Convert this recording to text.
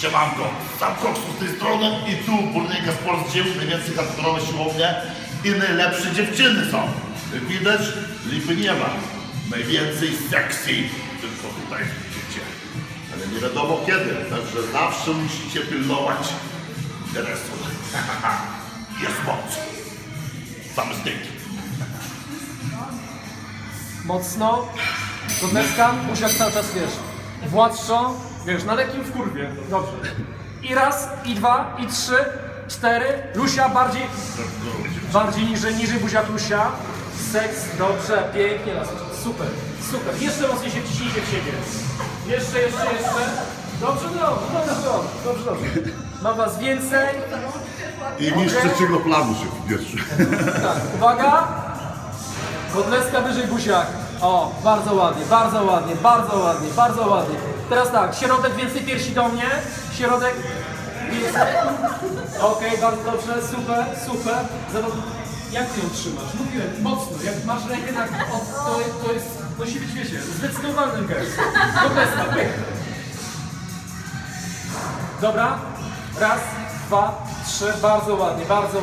Siemanko, sam Koksu z tej strony i tu Burniejka Sport Gym, najwięcej hardkorowe siłownie i najlepsze dziewczyny są. Widać, lipy nie ma. Najwięcej sexy, tylko tutaj widzicie. Ale nie wiadomo kiedy, także zawsze musicie pilnować interesu. Jest moc. Same stynki. Mocno. Godleska, usiadł cały czas, wiesz, władczo, wiesz, na lekkim wkurwie. Dobrze. I raz, i dwa, i trzy, cztery. Lusia bardziej, bardziej niżej, niżej buzia Lusia. Seks, dobrze, pięknie, super, super. Jeszcze mocniej się wciśnijcie w siebie. Jeszcze, jeszcze, jeszcze. Dobrze, dobrze, dobrze, dobrze, dobrze, dobrze. Mam was więcej. I niż trzeciego planu się pierwszy. Tak, uwaga. Podleska wyżej buziak. O, bardzo ładnie, bardzo ładnie, bardzo ładnie, bardzo ładnie. Teraz tak, środek więcej piersi do mnie. Środek więcej. Okej, bardzo dobrze, super, super. Zobacz, jak ty ją trzymasz? Mówiłem, mocno. Jak masz rękę tak, o, to, to jest, musi być, wiecie, zdecydowany gest. Podleska, pyk. Dobra, raz, dwa, trzy, bardzo ładnie, bardzo